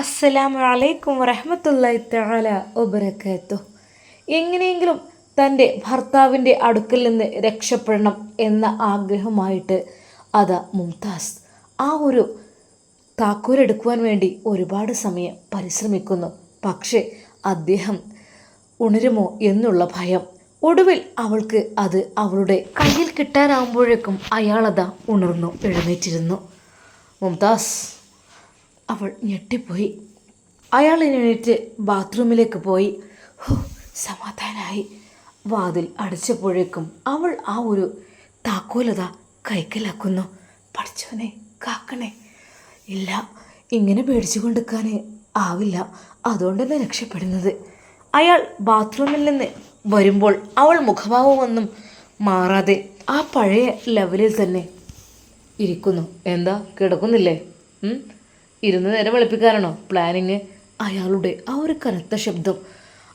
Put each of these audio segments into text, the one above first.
അസ്സലാമു അലൈക്കും വറഹമത്തല്ലായി തആല വബറകാതുഹു എങ്ങനെയെങ്കിലും തന്റെ ഭർത്താവിന്റെ അടുക്കിൽ നിന്ന് രക്ഷപ്പെടണം എന്ന ആഗ്രഹമായിട്ട് അതാ മുംതാസ്. ആ ഒരു താക്കോലെടുക്കുവാൻ വേണ്ടി ഒരുപാട് സമയം പരിശ്രമിക്കുന്നു. പക്ഷേ അദ്ദേഹം ഉണരുമോ എന്നുള്ള ഭയം. ഒടുവിൽ അവൾക്ക് അത് അവളുടെ കയ്യിൽ കിട്ടാനാകുമ്പോഴേക്കും അയാളതാ ഉണർന്നു എഴുന്നേറ്റിരുന്നു. മുംതാസ് അവൾ ഞെട്ടിപ്പോയി. അയാൾ എണീറ്റ് ബാത്റൂമിലേക്ക് പോയി. സമാധാനായി. വാതിൽ അടച്ചപ്പോഴേക്കും അവൾ ആ ഒരു താക്കോലത കൈക്കലാക്കുന്നു. പഠിച്ചവനെ കാക്കണേ ഇല്ല ഇങ്ങനെ പേടിച്ചു കൊണ്ടിരിക്കാൻ ആവില്ല. അതുകൊണ്ടല്ല രക്ഷപ്പെടുന്നത്? അയാൾ ബാത്റൂമിൽ നിന്ന് വരുമ്പോൾ അവൾ മുഖഭാവമൊന്നും മാറാതെ ആ പഴയ ലെവലിൽ തന്നെ ഇരിക്കുന്നു. എന്താ? കിടക്കുന്നില്ലേ? ഇരുന്ന് നേരെ വെളുപ്പിക്കാനാണോ? പ്ലാനിങ് അയാളുടെ ആ ഒരു കനത്ത ശബ്ദം.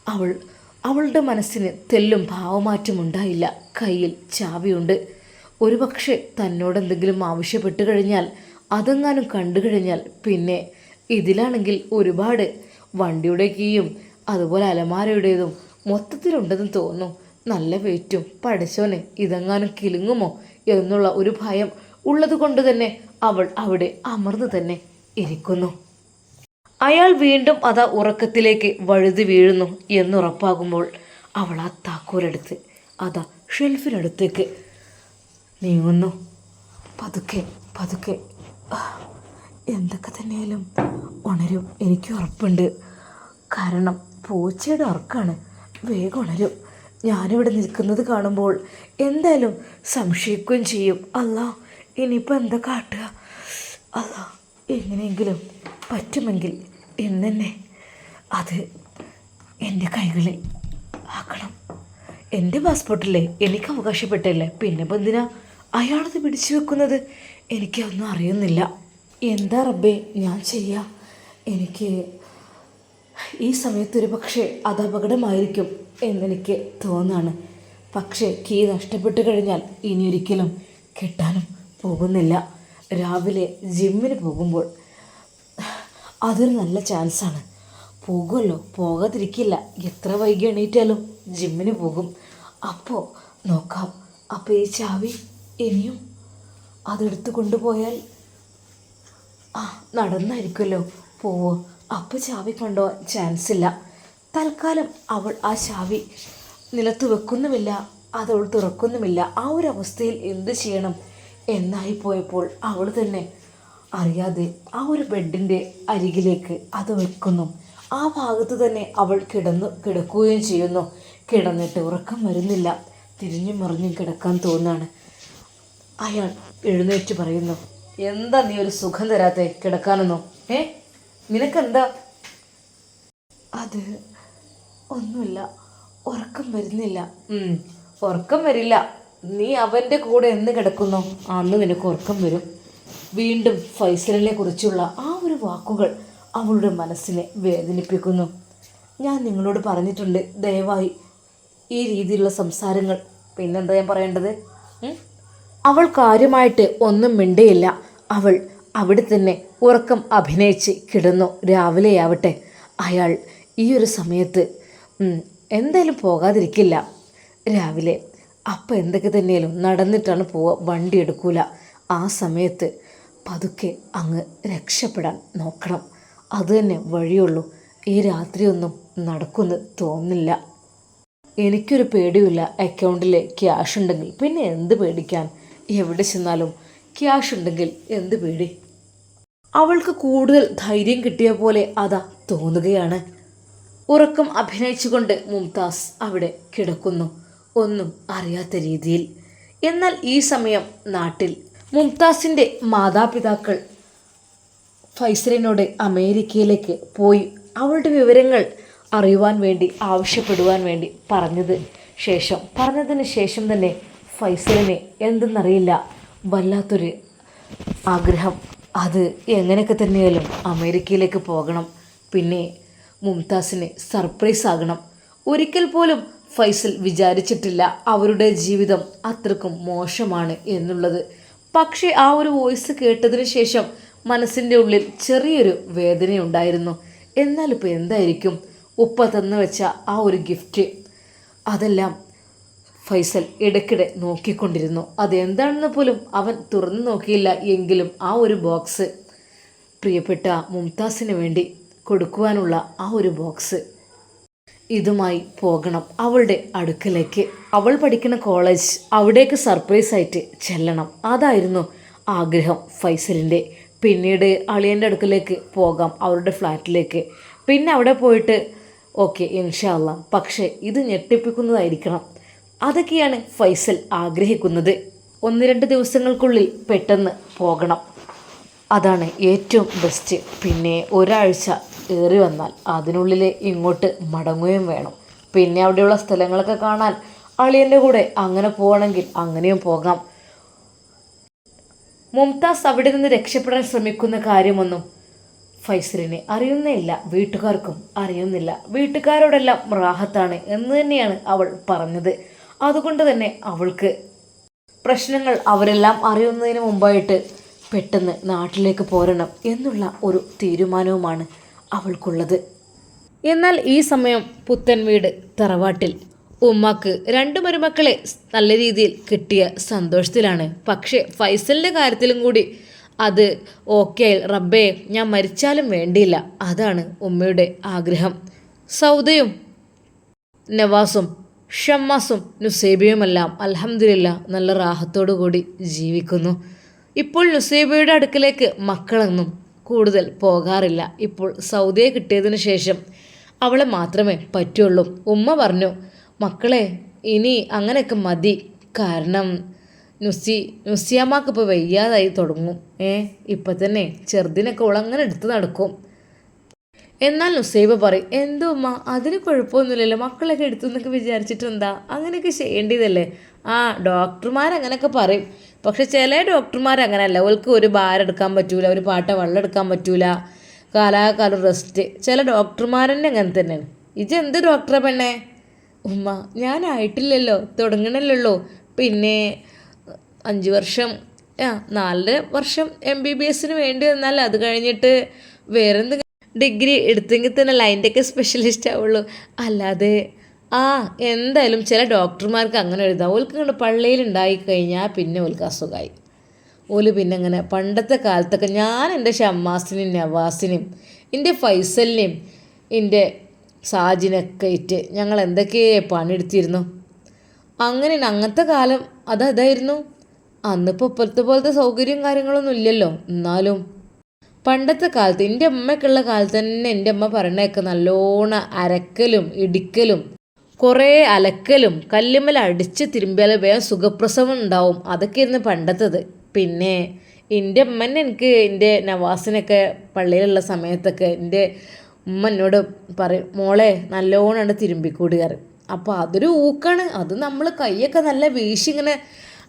അവൾ അവളുടെ മനസ്സിന് തെല്ലും ഭാവമാറ്റം ഉണ്ടായില്ല. കയ്യിൽ ചാവിയുണ്ട്. ഒരുപക്ഷെ തന്നോട് എന്തെങ്കിലും ആവശ്യപ്പെട്ട് കഴിഞ്ഞാൽ അതെങ്ങാനും കണ്ടു കഴിഞ്ഞാൽ പിന്നെ ഇതിലാണെങ്കിൽ ഒരുപാട് വണ്ടിയുടെ കീയും അതുപോലെ അലമാരയുടേതും മൊത്തത്തിലുണ്ടെന്ന് തോന്നുന്നു. നല്ല വെയിറ്റും പഠിച്ചോനെ ഇതെങ്ങാനും കിലുങ്ങുമോ? എന്നുള്ള ഒരു ഭയം ഉള്ളത് കൊണ്ട് തന്നെ അവൾ അവിടെ അമർന്നു തന്നെ. ഇരിക്കുന്നു. അയാൾ വീണ്ടും അതാ ഉറക്കത്തിലേക്ക് വഴുതി വീഴുന്നു എന്നുറപ്പാകുമ്പോൾ അവൾ ആ താക്കോലെടുത്ത് അതാ ഷെൽഫിനടുത്തേക്ക് നീങ്ങുന്നു. പതുക്കെ പതുക്കെ. എന്തൊക്കെ തന്നെയാലും ഉണരും. എനിക്ക് ഉറപ്പുണ്ട്. കാരണം പൂച്ചയുടെ ഉറക്കാണ് വേഗം ഉണരും. ഞാനിവിടെ നിൽക്കുന്നത് കാണുമ്പോൾ എന്തായാലും സംശയിക്കുകയും ചെയ്യും. അല്ല ഇനിയിപ്പോൾ എന്താ കാട്ടുക? അല്ല എങ്ങനെയെങ്കിലും പറ്റുമെങ്കിൽ എന്നെന്നെ അത് എന്റെ കൈകളിൽ ആക്കണം. എന്റെ പാസ്പോർട്ടില്ലേ എനിക്ക് അവകാശപ്പെട്ടല്ലേ? പിന്നെ ഇപ്പം എന്തിനാ അയാളത് പിടിച്ചു വെക്കുന്നത്? എനിക്കൊന്നും അറിയുന്നില്ല. എന്താ റബ്ബേ ഞാൻ ചെയ്യാം. എനിക്ക് ഈ സമയത്ത് ഒരു പക്ഷേ അത് അപകടമായിരിക്കും എന്നെനിക്ക് തോന്നാണ്. പക്ഷേ കീ നഷ്ടപ്പെട്ടു കഴിഞ്ഞാൽ ഇനി ഒരിക്കലും കിട്ടാനും പോകുന്നില്ല. രാവിലെ ജിമ്മിന് പോകുമ്പോൾ അതൊരു നല്ല ചാൻസാണ് പോകുമല്ലോ പോകാതിരിക്കില്ല. എത്ര വൈകി എണീറ്റാലും ജിമ്മിന് പോകും. അപ്പോൾ നോക്കാം അപ്പോൾ ഈ ചാവി ഇനിയും അതെടുത്ത് കൊണ്ടുപോയാൽ ആ നടന്നായിരിക്കുമല്ലോ പോവോ. അപ്പോൾ ചാവി കൊണ്ടുപോകാൻ ചാൻസ് ഇല്ല. തൽക്കാലം അവൾ ആ ചാവി നിലത്ത് വെക്കുന്നുമില്ല അതവൾ തുറക്കുന്നുമില്ല. ആ ഒരു അവസ്ഥയിൽ എന്ത് ചെയ്യണം? എന്നായി പോയപ്പോൾ അവൾ തന്നെ അറിയാതെ ആ ഒരു ബെഡിന്റെ അരികിലേക്ക് അത് വെക്കുന്നു. ആ ഭാഗത്ത് തന്നെ അവൾ കിടന്നു കിടക്കുകയും ചെയ്യുന്നു. കിടന്നിട്ട് ഉറക്കം വരുന്നില്ല. തിരിഞ്ഞു മറിഞ്ഞും കിടക്കാൻ തോന്നാണ്. അയാൾ എഴുന്നേറ്റ് പറയുന്നു എന്താ നീ ഒരു സുഖം തരാത്തെ കിടക്കാനൊന്നോ? ഏ? നിനക്കെന്താ? അത് ഒന്നുമില്ല. ഉറക്കം വരുന്നില്ല. ഉറക്കം വരില്ല. നീ അവന്റെ കൂടെ എന്ന് കിടക്കുന്നു? അന്ന് നിനക്ക് ഉറക്കം വരും. വീണ്ടും ഫൈസലിനെ കുറിച്ചുള്ള ആ ഒരു വാക്കുകൾ അവളുടെ മനസ്സിനെ വേദനിപ്പിക്കുന്നു. ഞാൻ നിങ്ങളോട് പറഞ്ഞിട്ടുണ്ട് ദയവായി ഈ രീതിയിലുള്ള സംസാരങ്ങൾ. പിന്നെന്താ ഞാൻ പറയേണ്ടത്? അവൾ കാര്യമായിട്ട് ഒന്നും മിണ്ടയില്ല. അവൾ അവിടെ തന്നെ ഉറക്കം അഭിനയിച്ച് കിടന്നു. രാവിലെയാവട്ടെ. അയാൾ ഈ ഒരു സമയത്ത് എന്തായാലും പോകാതിരിക്കില്ല. രാവിലെ അപ്പം എന്തൊക്കെ തന്നെയാലും നടന്നിട്ടാണ് പോവുക. വണ്ടി എടുക്കൂല. ആ സമയത്ത് പതുക്കെ അങ്ങ് രക്ഷപ്പെടാൻ നോക്കണം. അത് തന്നെ വഴിയുള്ളൂ. ഈ രാത്രിയൊന്നും നടക്കുമെന്ന് തോന്നില്ല എനിക്കൊരു പേടിയുമില്ല. അക്കൗണ്ടിൽ ക്യാഷ് ഉണ്ടെങ്കിൽ പിന്നെ എന്ത് പേടിക്കാൻ? എവിടെ ചെന്നാലും ക്യാഷ് ഉണ്ടെങ്കിൽ എന്ത് പേടി? അവൾക്ക് കൂടുതൽ ധൈര്യം കിട്ടിയ പോലെ അതാ തോന്നുകയാണ്. ഉറക്കം അഭിനയിച്ചുകൊണ്ട് മുംതാസ് അവിടെ കിടക്കുന്നു. ഒന്നും അറിയാത്ത രീതിയിൽ. എന്നാൽ ഈ സമയം നാട്ടിൽ മുംതാസിന്റെ മാതാപിതാക്കൾ ഫൈസലിനോട് അമേരിക്കയിലേക്ക് പോയി അവളുടെ വിവരങ്ങൾ അറിയുവാൻ വേണ്ടി ആവശ്യപ്പെടുവാൻ വേണ്ടി പറഞ്ഞത് ശേഷം. പറഞ്ഞതിന് ശേഷം തന്നെ ഫൈസലിനെ എന്തെന്നറിയില്ല. വല്ലാത്തൊരു ആഗ്രഹം. അത് എങ്ങനെയൊക്കെ തന്നെയാലും അമേരിക്കയിലേക്ക് പോകണം. പിന്നെ മുംതാസിന് സർപ്രൈസ് ആകണം ഒരിക്കൽ പോലും ഫൈസൽ വിചാരിച്ചിട്ടില്ല അവരുടെ ജീവിതം അത്രക്കും മോശമാണ് എന്നുള്ളത്. പക്ഷേ ആ ഒരു വോയിസ് കേട്ടതിന് ശേഷം മനസ്സിന്റെ ഉള്ളിൽ ചെറിയൊരു വേദനയുണ്ടായിരുന്നു. എന്നാൽ ഇപ്പോൾ എന്തായിരിക്കും? ഉപ്പ തന്നു വെച്ച ആ ഒരു ഗിഫ്റ്റ് അതെല്ലാം ഫൈസൽ ഇടയ്ക്കിടെ നോക്കിക്കൊണ്ടിരുന്നു. അതെന്താണെന്ന് പോലും അവൻ തുറന്നു നോക്കിയില്ല എങ്കിലും ആ ഒരു ബോക്സ് പ്രിയപ്പെട്ട മുംതാസിന് വേണ്ടി കൊടുക്കുവാനുള്ള ആ ഒരു ബോക്സ് ഇതുമായി പോകണം അവളുടെ അടുക്കലേക്ക്. അവൾ പഠിക്കുന്ന കോളേജ് അവിടേക്ക് സർപ്രൈസ് ആയിട്ട് ചെല്ലണം. അതായിരുന്നു ആഗ്രഹം ഫൈസലിന്റെ. പിന്നീട് അളിയന്റെ അടുക്കലേക്ക് പോകാം അവരുടെ ഫ്ലാറ്റിലേക്ക്. പിന്നെ അവിടെ പോയിട്ട് ഓക്കെ ഇൻഷാല്ല പക്ഷേ ഇത് ഞെട്ടിപ്പിക്കുന്നതായിരിക്കണം. അതൊക്കെയാണ് ഫൈസൽ ആഗ്രഹിക്കുന്നത്. ഒന്ന് രണ്ട് ദിവസങ്ങൾക്കുള്ളിൽ പെട്ടെന്ന് പോകണം. അതാണ് ഏറ്റവും ബെസ്റ്റ് പിന്നെ ഒരാഴ്ച ഏറി വന്നാൽ അതിനുള്ളിൽ ഇങ്ങോട്ട് മടങ്ങുകയും വേണം. പിന്നെ അവിടെയുള്ള സ്ഥലങ്ങളൊക്കെ കാണാൻ അളിയന്റെ കൂടെ അങ്ങനെ പോകണമെങ്കിൽ അങ്ങനെയും പോകാം. മുംതാസ് അവിടെ നിന്ന് രക്ഷപ്പെടാൻ ശ്രമിക്കുന്ന കാര്യമൊന്നും ഫൈസലിനെ അറിയുന്നേയില്ല. വീട്ടുകാർക്കും അറിയുന്നില്ല. വീട്ടുകാരോടെല്ലാം റാഹത്താണ് എന്ന് തന്നെയാണ് അവൾ പറഞ്ഞത്. അതുകൊണ്ട് തന്നെ അവൾക്ക് പ്രശ്നങ്ങൾ അവരെല്ലാം അറിയുന്നതിന് മുമ്പായിട്ട് പെട്ടെന്ന് നാട്ടിലേക്ക് പോരണം എന്നുള്ള ഒരു തീരുമാനവുമാണ് അവൾക്കുള്ളത്. എന്നാൽ ഈ സമയം പുത്തൻ വീട് തറവാട്ടിൽ. ഉമ്മാക്ക് രണ്ട് മരുമക്കളെ നല്ല രീതിയിൽ കിട്ടിയ സന്തോഷത്തിലാണ്. പക്ഷേ ഫൈസലിന്റെ കാര്യത്തിലും കൂടി അത് ഓക്കെ റബ്ബേ ഞാൻ മരിച്ചാലും വേണ്ടിയില്ല. അതാണ് ഉമ്മയുടെ ആഗ്രഹം. സൗദയും നവാസും ഷമ്മാസും നുസേബിയുമെല്ലാം അലഹമില്ല നല്ല റാഹത്തോടു കൂടി ജീവിക്കുന്നു. ഇപ്പോൾ നുസേബയുടെ അടുക്കലേക്ക് മക്കളൊന്നും കൂടുതൽ പോകാറില്ല. ഇപ്പോൾ സൗദിയെ കിട്ടിയതിന് ശേഷം അവളെ മാത്രമേ പറ്റുള്ളൂ. ഉമ്മ പറഞ്ഞു മക്കളെ ഇനി അങ്ങനെയൊക്കെ മതി. കാരണം നുസി നുസിയാമ്മക്ക് ഇപ്പോൾ വയ്യാതായി തുടങ്ങും. ഏ ഇപ്പം തന്നെ ചെറുതിനൊക്കെ ഉളങ്ങനെ എടുത്ത് നടക്കും. എന്നാൽ നുസൈബ പറയും എന്തോ ഉമ്മ അതിന് കുഴപ്പമൊന്നുമില്ലല്ലോ. മക്കളൊക്കെ എടുത്തു എന്നൊക്കെ വിചാരിച്ചിട്ടെന്താ? അങ്ങനെയൊക്കെ ചെയ്യേണ്ടതല്ലേ? ആ ഡോക്ടർമാർ അങ്ങനെയൊക്കെ പറയും. പക്ഷെ ചില ഡോക്ടർമാർ അങ്ങനെയല്ല അവർക്ക് ഒരു ഭാരം എടുക്കാൻ പറ്റൂല ഒരു പാട്ട വെള്ളം എടുക്കാൻ പറ്റൂല കാലാകാലം റെസ്റ്റ് ചില ഡോക്ടർമാർ തന്നെ അങ്ങനെ തന്നെയാണ്. ഇത് എന്ത് ഡോക്ടറെ പെണ്ണേ? ഉമ്മ ഞാനായിട്ടില്ലല്ലോ തുടങ്ങണല്ലോ പിന്നെ അഞ്ച് വർഷം ആ നാലര വർഷം എം ബി ബി എസിന് വേണ്ടി വന്നാൽ അത് കഴിഞ്ഞിട്ട് വേറെന്ത് ഡിഗ്രി എടുത്തെങ്കിൽ തന്നെ ലൈന്റെയൊക്കെ സ്പെഷ്യലിസ്റ്റ് ആവുള്ളൂ. അല്ലാതെ ആ എന്തായാലും ചില ഡോക്ടർമാർക്ക് അങ്ങനെ എഴുതാം ഓൽക്ക് ഇങ്ങോട്ട് പള്ളിയിൽ ഉണ്ടായി കഴിഞ്ഞാൽ പിന്നെ ഓൽക്ക് അസുഖമായി ഓൽ പിന്നെ അങ്ങനെ പണ്ടത്തെ കാലത്തൊക്കെ ഞാൻ എന്റെ ഷമ്മാസിനും നവാസിനും എന്റെ ഫൈസലിനെയും എന്റെ സാജിനൊക്കെ ഇട്ട് ഞങ്ങൾ എന്തൊക്കെ പണിയെടുത്തിരുന്നു. അങ്ങനെ അങ്ങനത്തെ കാലം അത് അതായിരുന്നു. അന്നിപ്പോൾ ഇപ്പോഴത്തെ പോലത്തെ സൗകര്യം കാര്യങ്ങളൊന്നും ഇല്ലല്ലോ. എന്നാലും പണ്ടത്തെ കാലത്ത് എന്റെ അമ്മയ്ക്കുള്ള കാലത്ത് തന്നെ എന്റെ അമ്മ പറയണതൊക്കെ നല്ലോണം അരക്കലും ഇടിക്കലും കുറേ അലക്കലും കല്ലുമ്മൽ അടിച്ച് തിരുമ്പിയാൽ വേഗം സുഖപ്രസവം ഉണ്ടാവും. അതൊക്കെയായിരുന്നു പണ്ടത്തത്. പിന്നെ എന്റെ അമ്മ എനിക്ക് എന്റെ നവാസിനൊക്കെ പള്ളിയിലുള്ള സമയത്തൊക്കെ എന്റെ ഉമ്മ എന്നോട് പറയും മോളെ നല്ലോണമാണ് നല്ലോണം തിരുമ്പിക്കൂടുകാറ് അപ്പോൾ അതൊരു ഊക്കാണ്. അത് നമ്മൾ കൈയൊക്കെ നല്ല വീശി ഇങ്ങനെ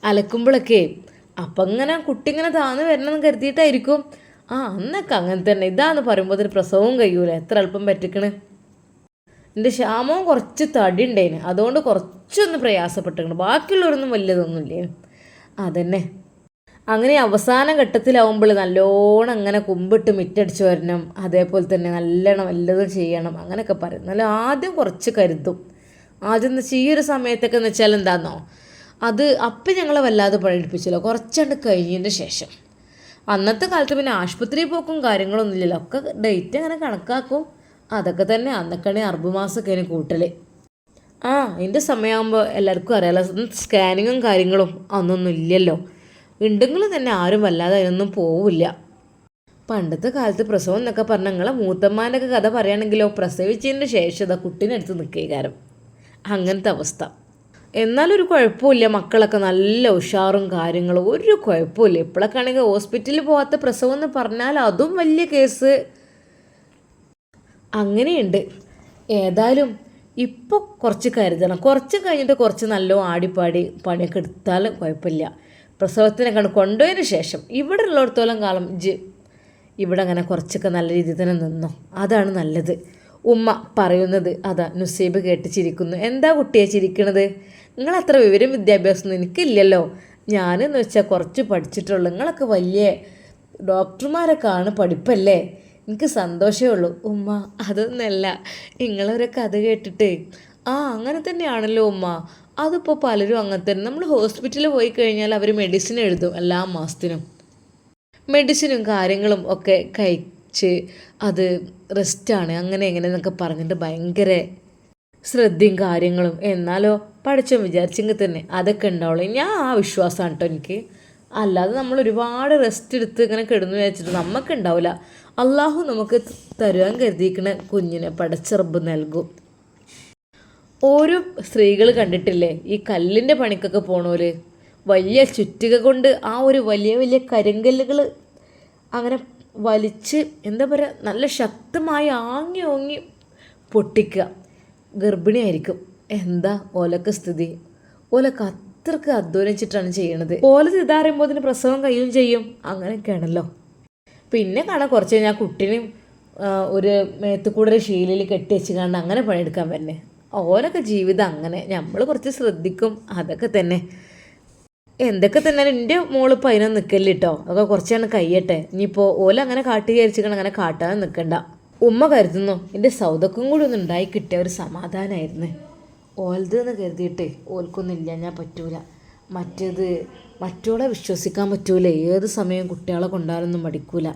അലക്കുമ്പോഴൊക്കെ അപ്പം ഇങ്ങനെ കുട്ടി ഇങ്ങനെ താന്ന് വരണമെന്ന് കരുതിയിട്ടായിരിക്കും. ആ അന്നൊക്കെ അങ്ങനെ തന്നെ. ഇതാന്ന് പറയുമ്പോൾ അതിന് പ്രസവവും കഴിയൂല? എത്ര എളുപ്പം പറ്റിക്കണ്. എന്റെ ശ്യാമവും കുറച്ച് തടി ഉണ്ടായിന്. അതുകൊണ്ട് കുറച്ചൊന്ന് പ്രയാസപ്പെട്ടിട്ടുണ്ട്. ബാക്കിയുള്ളവരൊന്നും വലിയതൊന്നുമില്ലേ അതന്നെ. അങ്ങനെ അവസാന ഘട്ടത്തിലാവുമ്പോൾ നല്ലോണം അങ്ങനെ കുമ്പിട്ട് മിറ്റടിച്ച് വരണം. അതേപോലെ തന്നെ നല്ലോണം വല്ലതും ചെയ്യണം. അങ്ങനെയൊക്കെ പറയും. നല്ല ആദ്യം കുറച്ച് കരുതും. ആദ്യം എന്ന് വെച്ചാൽ ഈ ഒരു സമയത്തൊക്കെ എന്ന് വെച്ചാൽ എന്താണെന്നോ അത് അപ്പം ഞങ്ങളെ വല്ലാതെ പഴയിപ്പിച്ചില്ല കുറച്ചാണ്ട് കഴിഞ്ഞതിന്റെ ശേഷം. അന്നത്തെ കാലത്ത് പിന്നെ ആശുപത്രി പോക്കും കാര്യങ്ങളൊന്നും ഇല്ലല്ലോ. ഒക്കെ ഡേറ്റ് അങ്ങനെ കണക്കാക്കും. അതൊക്കെ തന്നെ. അന്നൊക്കെയാണെങ്കിൽ അറുപത് മാസമൊക്കെ കൂട്ടൽ ആ അതിന്റെ സമയമാകുമ്പോൾ എല്ലാവർക്കും അറിയാമല്ലോ സ്കാനിങ്ങും കാര്യങ്ങളും അന്നൊന്നും ഇല്ലല്ലോ. ഉണ്ടെങ്കിൽ തന്നെ ആരും വല്ലാതെ അതിനൊന്നും പോവില്ല. പണ്ടത്തെ കാലത്ത് പ്രസവം എന്നൊക്കെ പറഞ്ഞാൽ നിങ്ങളെ മൂത്തമ്മാന്റെ ഒക്കെ കഥ പറയുകയാണെങ്കിലോ പ്രസവിച്ചതിന്റെ ശേഷം അതാ കുട്ടീനടുത്ത് കാരം അങ്ങനത്തെ അവസ്ഥ. എന്നാലൊരു കുഴപ്പമില്ല മക്കളൊക്കെ നല്ല ഉഷാറും കാര്യങ്ങളും. ഒരു കുഴപ്പമില്ല ഇപ്പോഴൊക്കെ ആണെങ്കിൽ ഹോസ്പിറ്റലിൽ പോകാത്ത പ്രസവം എന്ന് പറഞ്ഞാൽ അതും വലിയ കേസ് അങ്ങനെയുണ്ട്. ഏതായാലും ഇപ്പോൾ കുറച്ച് കരുതണം. കുറച്ച് കഴിഞ്ഞിട്ട് കുറച്ച് നല്ല ആടിപ്പാടി പണിയൊക്കെ എടുത്താലും കുഴപ്പമില്ല. പ്രസവത്തിനെ കണ്ട് കൊണ്ടുപോയതിന് ശേഷം ഇവിടെ ഉള്ളിടത്തോളം കാലം ജ് ഇവിടെ അങ്ങനെ കുറച്ചൊക്കെ നല്ല രീതിയിൽ തന്നെ നിന്നോ. അതാണ് നല്ലത്. ഉമ്മ പറയുന്നത് അതാ നുസീബ് കേട്ട് ചിരിക്കുന്നു. എന്താ കുട്ടിയെ ചിരിക്കണത്? നിങ്ങൾ അത്ര വിവരം വിദ്യാഭ്യാസമൊന്നും എനിക്കില്ലല്ലോ. ഞാനെന്ന് വെച്ചാൽ കുറച്ച് പഠിച്ചിട്ടുള്ളൂ. നിങ്ങളൊക്കെ വലിയ ഡോക്ടർമാരൊക്കെ ആണ് പഠിപ്പല്ലേ? എനിക്ക് സന്തോഷമേ ഉള്ളൂ. ഉമ്മ അതൊന്നല്ല. നിങ്ങളൊരു കഥ കേട്ടിട്ടേ. ആ അങ്ങനെ തന്നെയാണല്ലോ ഉമ്മ. അതിപ്പോൾ പലരും അങ്ങനെ തന്നെ. നമ്മൾ ഹോസ്പിറ്റലിൽ പോയി കഴിഞ്ഞാൽ അവർ മെഡിസിൻ എഴുതും എല്ലാ മാസത്തിനും. മെഡിസിനും കാര്യങ്ങളും ഒക്കെ കഴിച്ച് അത് റെസ്റ്റാണ് അങ്ങനെ എങ്ങനെ എന്നൊക്കെ പറഞ്ഞിട്ട് ഭയങ്കര ശ്രദ്ധയും കാര്യങ്ങളും. എന്നാലോ പഠിച്ചു വിചാരിച്ചെങ്കിൽ തന്നെ അതൊക്കെ ഉണ്ടാവുള്ളൂ. ഞാൻ ആ വിശ്വാസമാണ് കേട്ടോ എനിക്ക്. അല്ലാതെ നമ്മൾ ഒരുപാട് റെസ്റ്റ് എടുത്ത് ഇങ്ങനെ കിടന്നു വിചാരിച്ചിട്ട് നമുക്ക് ഉണ്ടാവില്ല അള്ളാഹു നമുക്ക് തരുവാൻ കരുതിയിരിക്കുന്ന കുഞ്ഞിനെ പടച്ചെറുമ്പ് നൽകും. ഓരോ സ്ത്രീകൾ കണ്ടിട്ടില്ലേ? ഈ കല്ലിന്റെ പണിക്കൊക്കെ പോണോര്. വലിയ ചുറ്റിക കൊണ്ട് ആ ഒരു വലിയ വലിയ കരിങ്കല്ലുകൾ അങ്ങനെ വലിച്ച് എന്താ പറയുക നല്ല ശക്തമായി ആങ്ങി ഓങ്ങി പൊട്ടിക്കുക. ഗർഭിണിയായിരിക്കും. എന്താ ഓലൊക്കെ സ്ഥിതി? ഓലൊക്കെ അത്രയ്ക്ക് അധ്വാനിച്ചിട്ടാണ് ചെയ്യണത്. ഓല ഇതാറിയുമ്പോൾ അതിന് പ്രസവം കഴിയും ചെയ്യും. അങ്ങനെയൊക്കെയാണല്ലോ. പിന്നെ കാണാൻ കുറച്ച് കഴിഞ്ഞാൽ കുട്ടീനെയും ഒരു മേത്ത് കൂടെ ഒരു ശീലയിൽ കെട്ടി വെച്ച് കണ്ട് അങ്ങനെ പണിയെടുക്കാൻ തന്നെ ഓരൊക്കെ ജീവിതം അങ്ങനെ. നമ്മൾ കുറച്ച് ശ്രദ്ധിക്കും. അതൊക്കെ തന്നെ. എന്തൊക്കെ തന്നെ. എന്റെ മോൾ ഇപ്പോൾ അതിനൊന്നും നിൽക്കല്ല കേട്ടോ അതൊക്കെ കുറച്ചാണ് കയ്യട്ടെ ഇനിയിപ്പോൾ ഓല അങ്ങനെ കാട്ടി അങ്ങനെ കാട്ടാതെ നിൽക്കണ്ട ഉമ്മ കരുതുന്നു എന്റെ സൗദക്കും കൂടി ഒന്ന് ഉണ്ടായി കിട്ടിയ ഒരു സമാധാനമായിരുന്നു ഓൽത് എന്ന് കരുതിയിട്ടേ ഓൽക്കൊന്നും ഇല്ല ഞാൻ പറ്റൂല. മറ്റേത് മറ്റോളെ വിശ്വസിക്കാൻ പറ്റൂല. ഏത് സമയവും കുട്ടികളെ കൊണ്ടാലൊന്നും മടിക്കൂല.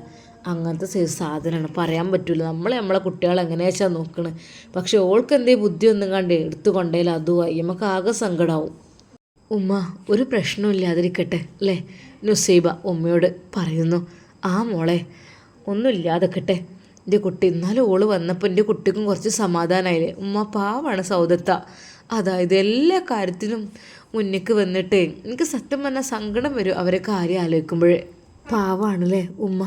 അങ്ങനത്തെ സൈസ് സാധനമാണ്. പറയാൻ പറ്റൂല. നമ്മളെ നമ്മളെ കുട്ടികളെ എങ്ങനെയാച്ചാ നോക്കണ്. പക്ഷെ ഓൾക്ക് എന്തേ ബുദ്ധി ഒന്നും കണ്ട് എടുത്തു കൊണ്ടേൽ അതുമായി നമുക്ക് ആകെ സങ്കടമാവും ഉമ്മ ഒരു പ്രശ്നവും ഇല്ലാതിരിക്കട്ടെ അല്ലേ? നുസൈബ ഉമ്മയോട് പറയുന്നു. ആ മോളെ ഒന്നുമില്ലാതെക്കട്ടെ എന്റെ കുട്ടി എന്നാലും ഓൾ വന്നപ്പോൾ എന്റെ കുട്ടിക്കും കുറച്ച് സമാധാനമായില്ലേ ഉമ്മ പാവാണ് സൗദത്ത. അതായത് എല്ലാ കാര്യത്തിനും മുന്നിക്ക് വന്നിട്ട് എനിക്ക് സത്യം പറഞ്ഞാൽ സങ്കടം വരും അവരെ കാര്യം ആലോചിക്കുമ്പോഴേ. പാവാണല്ലേ ഉമ്മ?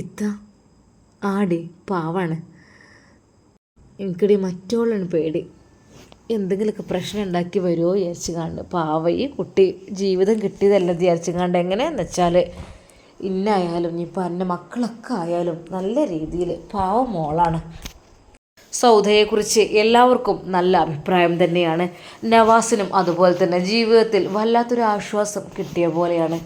ഇത്ത ആടി പാവാണ്. എനിക്കിടി മറ്റോളാണ് പേടി. എന്തെങ്കിലുമൊക്കെ പ്രശ്നം ഉണ്ടാക്കി വരുമോ വിചാരിച്ചു കണ്ട്. പാവ ഈ കുട്ടി ജീവിതം കിട്ടിയതല്ല വിചാരിച്ചു കണ്ട്. എങ്ങനെയാന്ന് വെച്ചാൽ ഇന്നായാലും ഇനിയിപ്പോൾ എന്റെ മക്കളൊക്കെ ആയാലും നല്ല രീതിയിൽ പാവ മോളാണ്. സൗദയെക്കുറിച്ച് എല്ലാവർക്കും നല്ല അഭിപ്രായം തന്നെയാണ്. നവാസിനും അതുപോലെ തന്നെ ജീവിതത്തിൽ വല്ലാത്തൊരു ആശ്വാസം കിട്ടിയ പോലെയാണ്.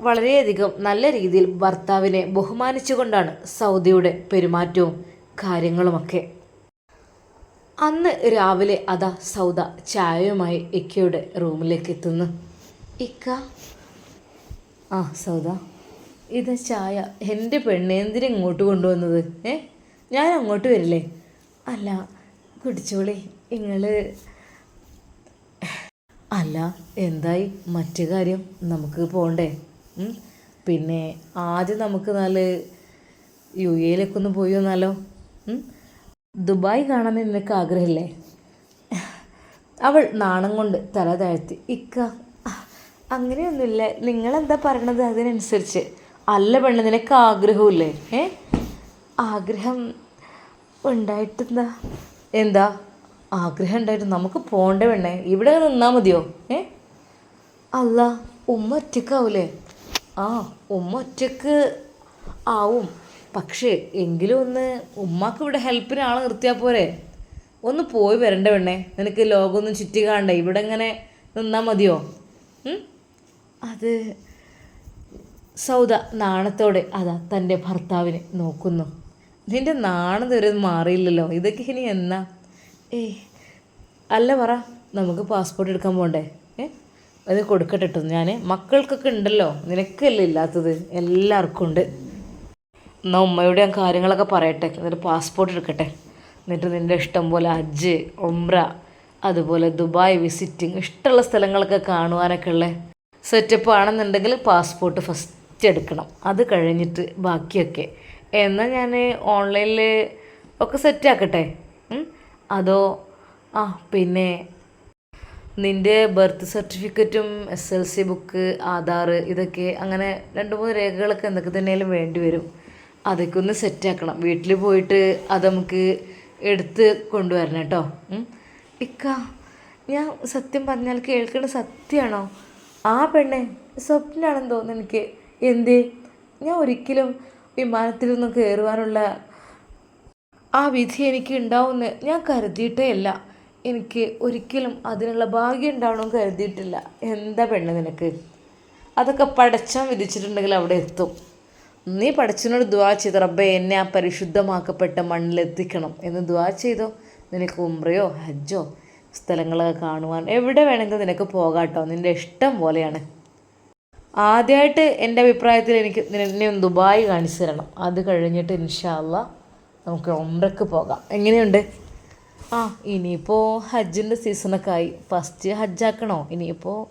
വളരെയധികം നല്ല രീതിയിൽ ഭർത്താവിനെ ബഹുമാനിച്ചുകൊണ്ടാണ് സൗദിയുടെ പെരുമാറ്റവും കാര്യങ്ങളുമൊക്കെ. അന്ന് രാവിലെ അതാ സൗദ ചായയുമായി ഇക്കയുടെ റൂമിലേക്ക് എത്തുന്നു. ഇക്ക? ആ സൗദ. ഇത് ചായ. എന്റെ പെണ്ണ് ഇങ്ങോട്ട് കൊണ്ടുവന്നത്? ഏ? ഞാൻ അങ്ങോട്ട് വരില്ലേ? അല്ല കുടിച്ചോളി. നിങ്ങൾ അല്ല എന്തായി? മറ്റു കാര്യം നമുക്ക് പോണ്ടേ? പിന്നെ ആദ്യം നമുക്ക് നല്ല യു എയിലേക്ക് ഒന്ന് പോയി വന്നാലോ? ദുബായ് കാണാൻ നിനക്ക് ആഗ്രഹമില്ലേ? അവൾ നാണം കൊണ്ട് തല താഴ്ത്തി. ഇക്ക അങ്ങനെയൊന്നുമില്ല. നിങ്ങളെന്താ പറയണത്? അതിനനുസരിച്ച്. അല്ല പെണ്ണ് നിനക്ക് ആഗ്രഹമില്ലേ? ഏ? ആഗ്രഹം ഉണ്ടായിട്ടെന്താ? എന്താ? ആഗ്രഹം ഉണ്ടായിട്ട് നമുക്ക് പോകണ്ടേ വേണേ ഇവിടെ നിന്നാൽ മതിയോ? ഏ? അല്ല ഉമ്മ ഒറ്റക്കാവൂലേ ആ ഉമ്മ ഒറ്റയ്ക്ക് ആവും. പക്ഷേ എങ്കിലും ഒന്ന് ഉമ്മാക്ക് ഇവിടെ ഹെൽപ്പിന് ആളെ നിർത്തിയാൽ പോരെ? ഒന്ന് പോയി വരണ്ട വേണേ നിനക്ക് ലോകമൊന്നും ചുറ്റി കാണണ്ടേ? ഇവിടെ ഇങ്ങനെ നിന്നാൽ മതിയോ? അത് സൗദ നാണത്തോടെ അതാ തന്റെ ഭർത്താവിനെ നോക്കുന്നു. നിന്റെ നാണം ഇതുവരെ മാറിയില്ലല്ലോ. ഇതൊക്കെ ഇനി എന്നാ? ഏയ് അല്ല പറ നമുക്ക് പാസ്പോർട്ട് എടുക്കാൻ പോണ്ടേ? ഏ? അത് കൊടുക്കട്ടെ കേട്ടോ ഞാൻ മക്കൾക്കൊക്കെ ഉണ്ടല്ലോ നിനക്കല്ലേ ഇല്ലാത്തത്? എല്ലാവർക്കും ഉണ്ട്. എന്നാൽ ഉമ്മയോട് ഞാൻ കാര്യങ്ങളൊക്കെ പറയട്ടെ. എന്നിട്ട് പാസ്പോർട്ട് എടുക്കട്ടെ. എന്നിട്ട് നിന്റെ ഇഷ്ടം പോലെ ഹജ്ജ് ഒമ്ര അതുപോലെ ദുബായ് വിസിറ്റിംഗ് ഇഷ്ടമുള്ള സ്ഥലങ്ങളൊക്കെ കാണുവാനൊക്കെ ഉള്ള. സെറ്റപ്പ് ആണെന്നുണ്ടെങ്കിൽ പാസ്പോർട്ട് ഫസ്റ്റ് എടുക്കണം. അത് കഴിഞ്ഞിട്ട് ബാക്കിയൊക്കെ. എന്നാൽ ഞാൻ ഓൺലൈനിൽ ഒക്കെ സെറ്റ് ആക്കട്ടെ? അതോ ആ പിന്നെ നിന്റെ ബർത്ത് സർട്ടിഫിക്കറ്റും S L C book Aadhaar ഇതൊക്കെ അങ്ങനെ രണ്ട് മൂന്ന് രേഖകളൊക്കെ എന്തൊക്കെ തന്നെയാലും വേണ്ടി വരും. അതൊക്കെ ഒന്ന് സെറ്റാക്കണം വീട്ടിൽ പോയിട്ട് അത് നമുക്ക് എടുത്ത് കൊണ്ടുവരണം കേട്ടോ. ഇക്ക ഞാൻ സത്യം പറഞ്ഞാൽ കേൾക്കേണ്ട സത്യമാണോ ആ പെണ്ണെ സ്വപ്നമാണെന്ന് തോന്നുന്നു എനിക്ക്. എന്തേ? ഞാൻ ഒരിക്കലും വിമാനത്തിലൊന്നും കയറുവാനുള്ള ആ വിധി എനിക്ക് ഉണ്ടാവുമെന്ന് ഞാൻ കരുതിയിട്ടേ അല്ല എനിക്ക് ഒരിക്കലും അതിനുള്ള ഭാഗ്യം ഉണ്ടാവണമെന്ന് കരുതിയിട്ടില്ല. എന്താ പെണ്ണ് നിനക്ക്? അതൊക്കെ പടച്ചാൻ വിധിച്ചിട്ടുണ്ടെങ്കിൽ അവിടെ എത്തും. നീ പഠിച്ചതിനോട് ദ്വാ ചെയ്ത റബ്ബെ എന്നെ ആ പരിശുദ്ധമാക്കപ്പെട്ട മണ്ണിലെത്തിക്കണം എന്ന് ദ്വാ ചെയ്തോ? നിനക്ക് ഉമ്രയോ ഹജ്ജോ സ്ഥലങ്ങളൊക്കെ കാണുവാൻ എവിടെ വേണമെങ്കിലും നിനക്ക് പോകാട്ടോ നിന്റെ ഇഷ്ടം പോലെയാണ്. ആദ്യമായിട്ട് എന്റെ അഭിപ്രായത്തിൽ എനിക്ക് ഒന്ന് ദുബായ് കാണിച്ചു തരണം. അത് കഴിഞ്ഞിട്ട് ഇൻഷാല്ല നമുക്ക് ഉംറക്ക് പോകാം. എങ്ങനെയുണ്ട്? ആ. ഇനിയിപ്പോൾ ഹജ്ജിന്റെ സീസണൊക്കെ ആയി. ഫസ്റ്റ് ഹജ്ജാക്കണോ? ഇനിയിപ്പോൾ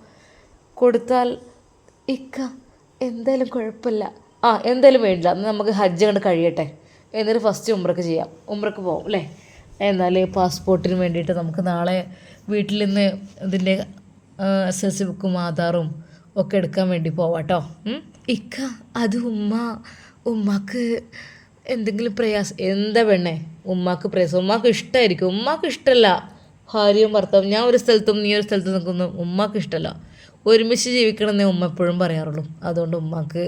കൊടുത്താൽ ഇക്ക എന്തായാലും കുഴപ്പമില്ല. ആ എന്തായാലും വേണ്ട എന്നാൽ നമുക്ക് ഹജ്ജ് കണ്ട് കഴിയട്ടെ. എന്നിട്ട് ഫസ്റ്റ് ഉംറക്ക് ചെയ്യാം. ഉംറക്ക് പോവും അല്ലേ? എന്നാൽ പാസ്പോർട്ടിന് വേണ്ടിയിട്ട് നമുക്ക് നാളെ വീട്ടിൽ നിന്ന് ഇതിന്റെ എസ് എസ് സി ബുക്കും ആധാറും ഒക്കെ എടുക്കാൻ വേണ്ടി പോവാട്ടോ ഇക്ക അത് ഉമ്മ ഉമ്മക്ക് എന്തെങ്കിലും പ്രയാസം എന്താ പെണ്ണേ? ഉമ്മാക്ക് പ്രയാസം ഉമ്മാക്ക് ഇഷ്ടമായിരിക്കും ഉമ്മാക്ക് ഇഷ്ടമല്ല ഭാര്യയും ഭർത്താവും ഞാൻ ഒരു സ്ഥലത്തും നീ ഒരു സ്ഥലത്തും നിൽക്കുന്നു ഉമ്മാക്ക് ഇഷ്ടമല്ല ഒരുമിച്ച് ജീവിക്കണമെന്നേ ഉമ്മ എപ്പോഴും പറയാറുള്ളൂ. അതുകൊണ്ട് ഉമ്മാക്ക്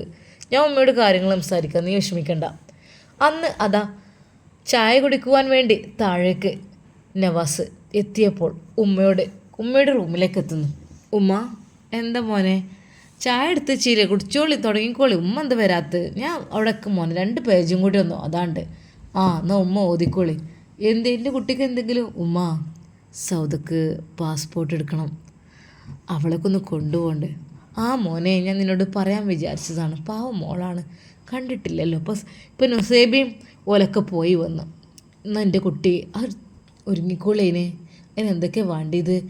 ഞാൻ ഉമ്മയോട് കാര്യങ്ങൾ സംസാരിക്കാം നീ വിഷമിക്കണ്ട. അന്ന് അതാ ചായ കുടിക്കുവാൻ വേണ്ടി താഴേക്ക് നവാസ് എത്തിയപ്പോൾ ഉമ്മയോട് ഉമ്മയുടെ റൂമിലേക്ക് എത്തുന്നു. ഉമ്മ എന്താ മോനെ? ചായ എടുത്ത് ചീര കുടിച്ചോളി തുടങ്ങിക്കോളി. ഉമ്മ എന്ത് വരാത്ത്? ഞാൻ അവിടെയൊക്കെ മോനെ രണ്ട് പേജും കൂടി വന്നു. അതാണ്ട്. ആ എന്നാൽ ഉമ്മ ഓതിക്കോളി. എന്ത് എന്റെ കുട്ടിക്ക് എന്തെങ്കിലും? ഉമ്മ സൗദക്ക് പാസ്പോർട്ട് എടുക്കണം. അവളൊക്കെ ഒന്ന് കൊണ്ടുപോകണ്ട്. ആ മോനെ ഞാൻ നിന്നോട് പറയാൻ വിചാരിച്ചതാണ്. പാവം മോളാണ്. കണ്ടിട്ടില്ലല്ലോ. അപ്പോൾ ഇപ്പം നുസേബിയും ഓലൊക്കെ പോയി വന്നു. എന്നാൽ എന്റെ കുട്ടി ആ ഒരുങ്ങിക്കോളേനെ. അതിനെന്തൊക്കെ വേണ്ടിയത്?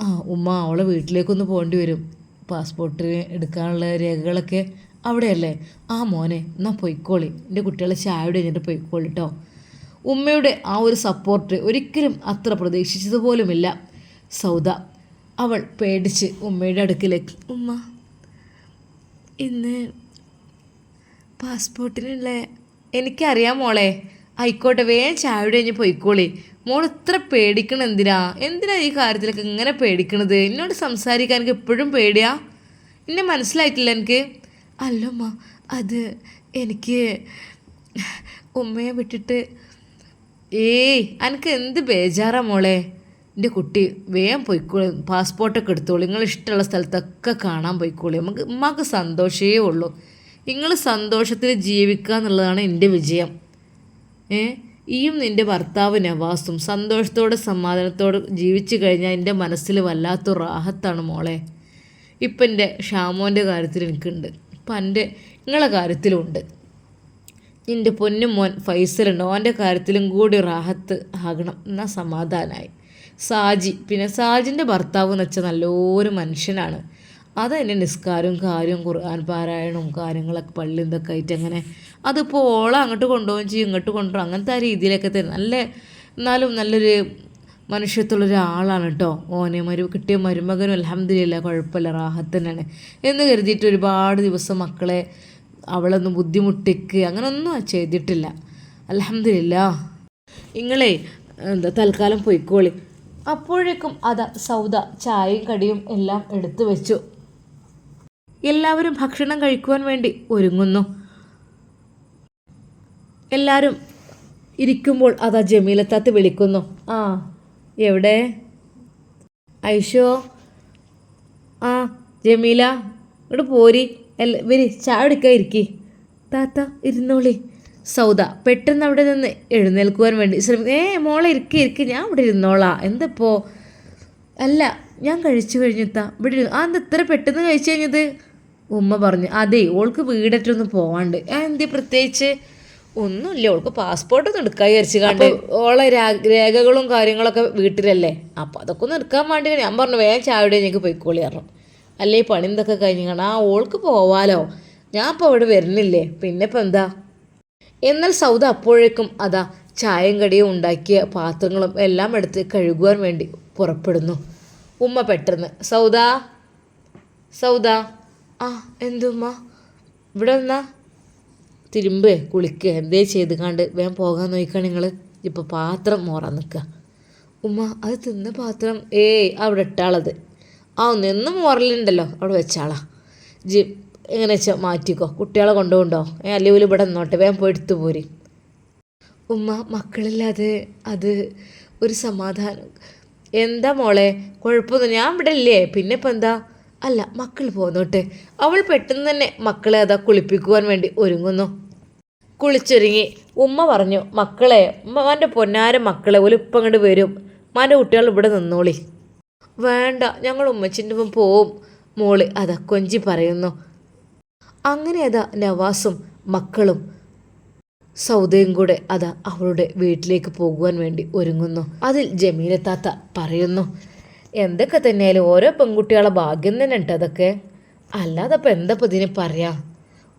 ആ ഉമ്മ അവളെ വീട്ടിലേക്കൊന്ന് പോകേണ്ടി വരും. പാസ്പോർട്ടിന് എടുക്കാനുള്ള രേഖകളൊക്കെ അവിടെയല്ലേ? ആ മോനെ എന്നാൽ പൊയ്ക്കോളി. എന്റെ കുട്ടികളെ ചായ കഴിഞ്ഞിട്ട് പൊയ്ക്കോളി കേട്ടോ ഉമ്മയുടെ ആ ഒരു സപ്പോർട്ട് ഒരിക്കലും അത്ര പ്രതീക്ഷിച്ചതുപോലുമില്ല. സൗദ അവൾ പേടിച്ച് ഉമ്മയുടെ അടുക്കിലേക്ക് ഉമ്മ ഇന്ന് പാസ്പോർട്ടിനുള്ള എനിക്കറിയാം മോളെ. ആയിക്കോട്ടെ വേഗം ചായ കഴിഞ്ഞ് പോയിക്കോളി. മോൾ ഇത്ര പേടിക്കണം എന്തിനാ? എന്തിനാ ഈ കാര്യത്തിലൊക്കെ ഇങ്ങനെ പേടിക്കണത്? എന്നോട് സംസാരിക്കാൻ എനിക്ക് എപ്പോഴും പേടിയാ. എന്നെ മനസ്സിലായിട്ടില്ല എനിക്ക്. അല്ലമ്മ അത് എനിക്ക് ഉമ്മയെ വിട്ടിട്ട് ഏയ് എനിക്ക് എന്ത് ബേജാറാ മോളെ? എന്റെ കുട്ടി വേഗം പോയിക്കോളി പാസ്പോർട്ടൊക്കെ എടുത്തോളൂ. നിങ്ങൾ ഇഷ്ടമുള്ള സ്ഥലത്തൊക്കെ കാണാൻ പോയിക്കോളി. നമുക്ക് ഉമ്മക്ക് സന്തോഷമേ ഉള്ളൂ. നിങ്ങൾ സന്തോഷത്തിൽ ജീവിക്കുക എന്നുള്ളതാണ് എന്റെ വിജയം. ഏ? ഈയും നിന്റെ ഭർത്താവ് നവാസും സന്തോഷത്തോടെ സമാധാനത്തോടെ ജീവിച്ചു കഴിഞ്ഞാൽ എന്റെ മനസ്സിൽ വല്ലാത്തൊരു റാഹത്താണ് മോളെ. ഇപ്പം എന്റെ ഷാമോന്റെ കാര്യത്തിൽ എനിക്കുണ്ട്. ഇപ്പം എന്റെ നിങ്ങളെ കാര്യത്തിലുണ്ട്. നിന്റെ പൊന്നും മോൻ ഫൈസലുണ്ട്. ഓന്റെ കാര്യത്തിലും കൂടി റാഹത്ത് ആകണം. എന്നാൽ സമാധാനമായി സാജി പിന്നെ സാജിന്റെ ഭർത്താവ് എന്ന് വെച്ചാൽ നല്ലൊരു മനുഷ്യനാണ്. അതെന്നെ നിസ്കാരവും കാര്യവും ഖുർആൻ പാരായണവും കാര്യങ്ങളൊക്കെ പള്ളി ഇതൊക്കെ ആയിട്ട് അങ്ങനെ അതിപ്പോൾ ഓളെ അങ്ങോട്ട് കൊണ്ടുപോകുകയും ചെയ്യും ഇങ്ങോട്ട് കൊണ്ടുപോകും അങ്ങനത്തെ ആ രീതിയിലൊക്കെ തന്നെ നല്ല എന്നാലും നല്ലൊരു മനുഷ്യത്തുള്ളൊരു ആളാണ് കേട്ടോ ഓനെ മരു കിട്ടിയ മരുമകനും അലഹമ്മദില്ല കുഴപ്പമില്ല റാഹത്ത് തന്നെയാണ് എന്ന് കരുതിയിട്ട് ഒരുപാട് ദിവസം മക്കളെ അവളൊന്നും ബുദ്ധിമുട്ടിക്ക് അങ്ങനൊന്നും ചെയ്തിട്ടില്ല. അലഹമ്മദില്ല നിങ്ങളെ എന്താ തൽക്കാലം പൊയ്ക്കോളി. അപ്പോഴേക്കും അതാ സൗദ ചായയും കടിയും എല്ലാം എടുത്തു വെച്ചു. എല്ലാവരും ഭക്ഷണം കഴിക്കുവാൻ വേണ്ടി ഒരുങ്ങുന്നു. എല്ലാവരും ഇരിക്കുമ്പോൾ അതാ ജമീലത്താത്ത് വിളിക്കുന്നു. ആ എവിടെ? ഐഷോ ആ ജമീല ഇങ്ങോട്ട് പോരി. എല്ല വരി ചായ എടുക്കാൻ ഇരിക്കി. താത്ത ഇരുന്നോളി. സൗദ പെട്ടെന്ന് അവിടെ നിന്ന് എഴുന്നേൽക്കുവാൻ വേണ്ടി. ശ്രമിക്കും ഏ മോളെ ഇരിക്കി ഇരിക്കി. ഞാൻ ഇവിടെ ഇരുന്നോളാ. എന്തപ്പോ? അല്ല ഞാൻ കഴിച്ചു കഴിഞ്ഞെത്താ ഇവിടെ ആ എന്താ ഇത്ര പെട്ടെന്ന് കഴിച്ചു കഴിഞ്ഞത്? ഉമ്മ പറഞ്ഞു അതെ ഓൾക്ക് വീടറ്റൊന്ന് പോവാണ്ട്. ആ എന്തി പ്രത്യേകിച്ച്? ഒന്നുമില്ല. ഓൾക്ക് പാസ്പോർട്ട് ഒന്ന് എടുക്കാൻ വിചാരിച്ചു കണ്ട്. ഓളെ രേഖകളും കാര്യങ്ങളൊക്കെ വീട്ടിലല്ലേ. അപ്പോൾ അതൊക്കെ ഒന്ന് എടുക്കാൻ വേണ്ടി ഞാൻ പറഞ്ഞു വേഗം ചാവിടെ ഞങ്ങൾക്ക് പോയിക്കോളി പറഞ്ഞു. അല്ലേ ഈ പണി എന്തൊക്കെ കഴിഞ്ഞ് കാണാം. ആ ഓൾക്ക് പോവാലോ. ഞാൻ ഇപ്പോൾ അവിടെ വരുന്നില്ലേ. പിന്നെ ഇപ്പം എന്താ? എന്നാൽ സൗദ അപ്പോഴേക്കും അതാ ചായയും കടിയും ഉണ്ടാക്കിയ പാത്രങ്ങളും എല്ലാം എടുത്ത് കഴുകുവാൻ വേണ്ടി പുറപ്പെടുന്നു. ഉമ്മ പെട്ടെന്ന് സൗദാ സൗദാ. ആ എന്തുമ്മ? ഇവിടെ വന്നാ? തിരുമ്പേ കുളിക്കുക എന്തേ ചെയ്ത് കണ്ട് വേഗം പോകാൻ നോക്കിക്കാണ് നിങ്ങൾ ഇപ്പോൾ പാത്രം മോറാൻ നിൽക്കുക ഉമ്മ അത് തിന്ന പാത്രം ഏയ് അവിടെ ഇട്ടാളത്. ആ ഒന്നെന്നും മോറലുണ്ടല്ലോ അവിടെ വെച്ചാളാ. ജി എങ്ങനെ വെച്ചാൽ മാറ്റിക്കോ. കുട്ടികളെ കൊണ്ടുപോണ്ടോ ഏ അല്ലെങ്കിൽ ഇവിടെ നിന്നോട്ടെ വേഗം പോയി എടുത്തു പോരി. ഉമ്മ മക്കളില്ലാതെ അത് ഒരു സമാധാനം. എന്താ മോളെ കുഴപ്പമൊന്നും ഞാൻ ഇവിടെ ഇല്ലേ. പിന്നെ ഇപ്പം എന്താ? അല്ല മക്കൾ പോന്നോട്ടെ. അവൾ പെട്ടെന്ന് തന്നെ മക്കളെ അതാ കുളിപ്പിക്കുവാൻ വേണ്ടി ഒരുങ്ങുന്നു. കുളിച്ചൊരുങ്ങി. ഉമ്മ പറഞ്ഞു മക്കളെ ഉമ്മന്റെ പൊന്നാര മക്കളെ ഒരു ഇപ്പം അങ്ങോട്ട് വരും. ഉമ്മാന്റെ കുട്ടികൾ ഇവിടെ നിന്നോളി. വേണ്ട ഞങ്ങൾ ഉമ്മച്ചിന്റെ ഒപ്പം പോവും. മോൾ അതാ കൊഞ്ചി പറയുന്നു. അങ്ങനെ അതാ നവാസും മക്കളും സൗദയും കൂടെ അതാ അവളുടെ വീട്ടിലേക്ക് പോകുവാൻ വേണ്ടി ഒരുങ്ങുന്നു. അതിൽ ജമീല പറയുന്നു എന്തൊക്കെ തന്നെയാലും ഓരോ പെൺകുട്ടികളെ ഭാഗ്യം തന്നെ ഉണ്ട് അതൊക്കെ. അല്ലാതെ അപ്പം എന്താ ഇപ്പം ഇതിന് പറയാ?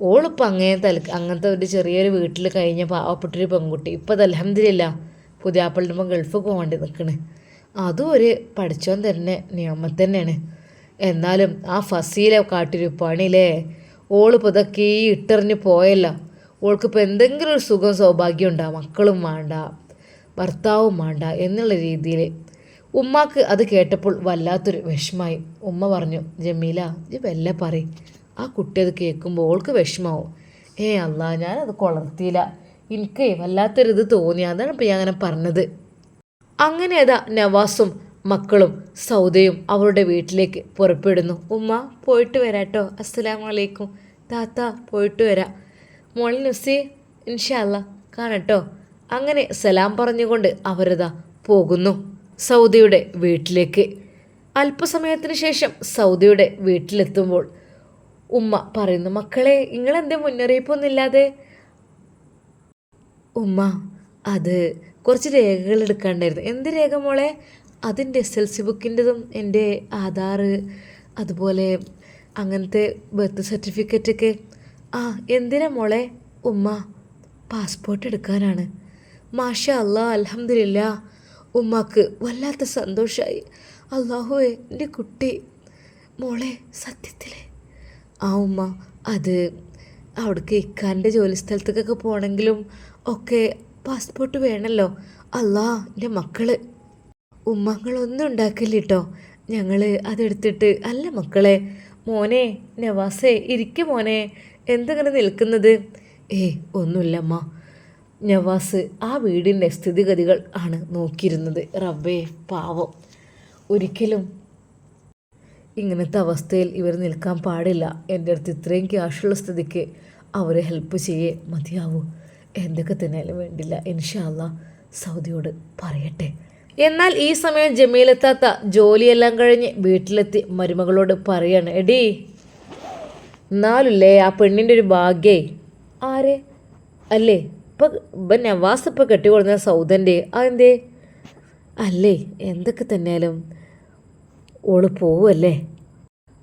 ഓളിപ്പോൾ അങ്ങനെ തല അങ്ങനത്തെ ഒരു ചെറിയൊരു വീട്ടിൽ കഴിഞ്ഞ പാവപ്പെട്ടൊരു പെൺകുട്ടി. ഇപ്പം അത് അലഹമില്ല പുതിയ ആപ്പിളിന്റെ ഗൾഫ് പോകേണ്ടി നിൽക്കണ്. അതും ഒരു പഠിച്ചോൻ തന്നെ നിയമം തന്നെയാണ്. എന്നാലും ആ ഫസീലെ കാട്ടിയൊരു പണിയിലേ ഓളിപ്പോൾ ഇതൊക്കെ ഈ ഇട്ടെറിഞ്ഞ് പോയല്ല. ഓൾക്കിപ്പോൾ എന്തെങ്കിലും ഒരു സുഖം സൗഭാഗ്യം ഉണ്ടാവും മക്കളും വേണ്ട ഭർത്താവും വേണ്ട എന്നുള്ള രീതിയിൽ ഉമ്മാക്ക് അത് കേട്ടപ്പോൾ വല്ലാത്തൊരു വിഷമായി. ഉമ്മ പറഞ്ഞു ജമീല ഇത് വല്ല പറയും. ആ കുട്ടി അത് കേൾക്കുമ്പോൾ ഓൾക്ക് വിഷമാവും. ഏ അല്ല ഞാനത് കൊളർത്തിയില്ല. എനിക്ക് വല്ലാത്തൊരിത് തോന്നി. അതാണ് ഇപ്പം ഞാൻ അങ്ങനെ പറഞ്ഞത്. അങ്ങനെ അതാ നവാസും മക്കളും സൗദയും അവരുടെ വീട്ടിലേക്ക് പുറപ്പെടുന്നു. ഉമ്മ പോയിട്ട് വരാട്ടോ. അസ്സലാമു അലൈക്കും. താത്ത പോയിട്ട് വരാം. മോളിൽ നുസി ഇൻഷാല്ല കാണട്ടോ. അങ്ങനെ സലാം പറഞ്ഞുകൊണ്ട് അവരതാ പോകുന്നു. സൗദിയുടെ വീട്ടിലേക്ക്. അല്പസമയത്തിന് ശേഷം സൗദിയുടെ വീട്ടിലെത്തുമ്പോൾ ഉമ്മ പറയുന്നു മക്കളെ നിങ്ങളെന്തേ മുന്നറിയിപ്പൊന്നുമില്ലാതെ? ഉമ്മ അത് കുറച്ച് രേഖകൾ എടുക്കാണ്ടായിരുന്നു. എന്ത് രേഖ മോളെ? അതിന്റെ എസ് എൽ സി ബുക്കിന്റെതും എന്റെ ആധാർ അതുപോലെ അങ്ങനത്തെ ബർത്ത് സർട്ടിഫിക്കറ്റൊക്കെ. ആ എന്തിനാ മോളെ? ഉമ്മ പാസ്പോർട്ട് എടുക്കാനാണ്. മാഷ അല്ലാ അലഹമില്ല ഉമ്മാക്ക് വല്ലാത്ത സന്തോഷമായി അള്ളാഹുവെ എന്റെ കുട്ടി മോളെ സത്യത്തിലെ. ആ ഉമ്മ അത് അവിടേക്ക് ഇക്കാന്റെ ജോലി സ്ഥലത്തേക്കൊക്കെ പോകണമെങ്കിലും ഒക്കെ പാസ്പോർട്ട് വേണമല്ലോ അല്ലാ എന്റെ മക്കൾ. ഉമ്മങ്ങളൊന്നും ഉണ്ടാക്കില്ല കേട്ടോ ഞങ്ങൾ അതെടുത്തിട്ട് അല്ല മക്കളെ മോനെ നവാസേ ഇരിക്കും മോനെ എന്തെങ്ങനെ നിൽക്കുന്നത്? ഏ ഒന്നുമില്ലമ്മ. നവാസ് ആ വീടിന്റെ സ്ഥിതിഗതികൾ ആണ് നോക്കിയിരുന്നത്. റബ്ബേ പാവം. ഒരിക്കലും ഇങ്ങനത്തെ അവസ്ഥയിൽ ഇവർ നിൽക്കാൻ പാടില്ല. എന്റെ അടുത്ത് ഇത്രയും ക്യാഷുള്ള സ്ഥിതിക്ക് അവരെ ഹെൽപ്പ് ചെയ്യേ മതിയാവൂ. എന്തൊക്കെ തന്നെയാലും വേണ്ടില്ല. ഇൻഷാല്ല സൗദിയോട് പറയട്ടെ. എന്നാൽ ഈ സമയം ജമീലെത്താത്ത ജോലിയെല്ലാം കഴിഞ്ഞ് വീട്ടിലെത്തി മരുമകളോട് പറയാണ് എടി എന്നാലുല്ലേ ആ പെണ്ണിന്റെ ഒരു ഭാഗ്യേ. ആരെ? അല്ലേ ഇപ്പം ഇപ്പം നവാസ് ഇപ്പം കെട്ടിക്കൊടുന്ന സൗദന്റെ അതെന്തേ? അല്ലേ എന്തൊക്കെ തന്നെയാലും ഓൾ പോവല്ലേ?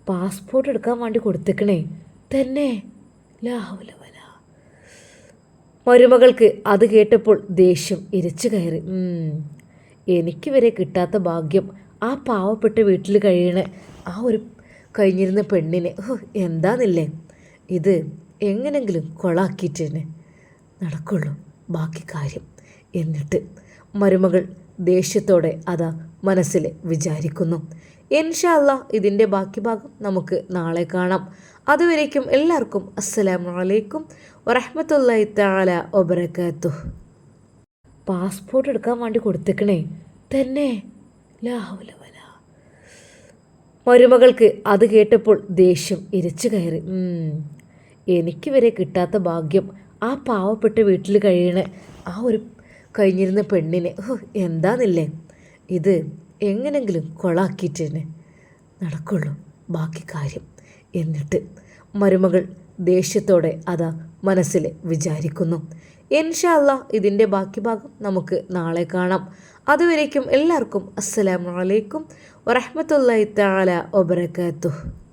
പാസ്പോർട്ട് എടുക്കാൻ വേണ്ടി കൊടുത്തേക്കണേ. തന്നെ. ലാഹുല മരുമകൾക്ക് അത് കേട്ടപ്പോൾ ദേഷ്യം ഇരച്ചു കയറി. എനിക്ക് വരെ കിട്ടാത്ത ഭാഗ്യം ആ പാവപ്പെട്ട വീട്ടിൽ കഴിയണ ആ ഒരു കഴിഞ്ഞിരുന്ന പെണ്ണിനെ. ഓ എന്താന്നില്ലേ? ഇത് എങ്ങനെങ്കിലും കൊളാക്കിയിട്ട് തന്നെ നടക്കുള്ളൂ. ബാക്കി കാര്യം. എന്നിട്ട് മരുമകൾ ദേഷ്യത്തോടെ അതാ മനസ്സിൽ വിചാരിക്കുന്നു. ഇൻഷാല്ല ഇതിന്റെ ബാക്കി ഭാഗം നമുക്ക് നാളെ കാണാം. അതുവരേക്കും എല്ലാവർക്കും അസ്സലാമു അലൈക്കും വറഹ്മത്തുള്ളാഹി തആല വബറകാതുഹു. പാസ്പോർട്ട് എടുക്കാൻ വേണ്ടി കൊടുത്തേക്കണേ. തന്നെ. മരുമകൾക്ക് അത് കേട്ടപ്പോൾ ദേഷ്യം ഇരച്ചു കയറി. എനിക്ക് വരെ കിട്ടാത്ത ഭാഗ്യം ആ പാവപ്പെട്ട വീട്ടിൽ കഴിയണ ആ ഒരു കഴിഞ്ഞിരുന്ന പെണ്ണിനെ ഓ എന്താന്നില്ലേ? ഇത് എങ്ങനെങ്കിലും കൊളാക്കിയിട്ട് തന്നെ നടക്കുള്ളൂ ബാക്കി കാര്യം. എന്നിട്ട് മരുമകൾ ദേഷ്യത്തോടെ അതാ മനസ്സിൽ വിചാരിക്കുന്നു. ഇൻഷാല്ല ഇതിന്റെ ബാക്കി ഭാഗം നമുക്ക് നാളെ കാണാം. അതുവരേക്കും എല്ലാവർക്കും അസ്സലാമു അലൈക്കും വറഹ്മത്തുള്ളാഹി തആല വബറകാതുഹു.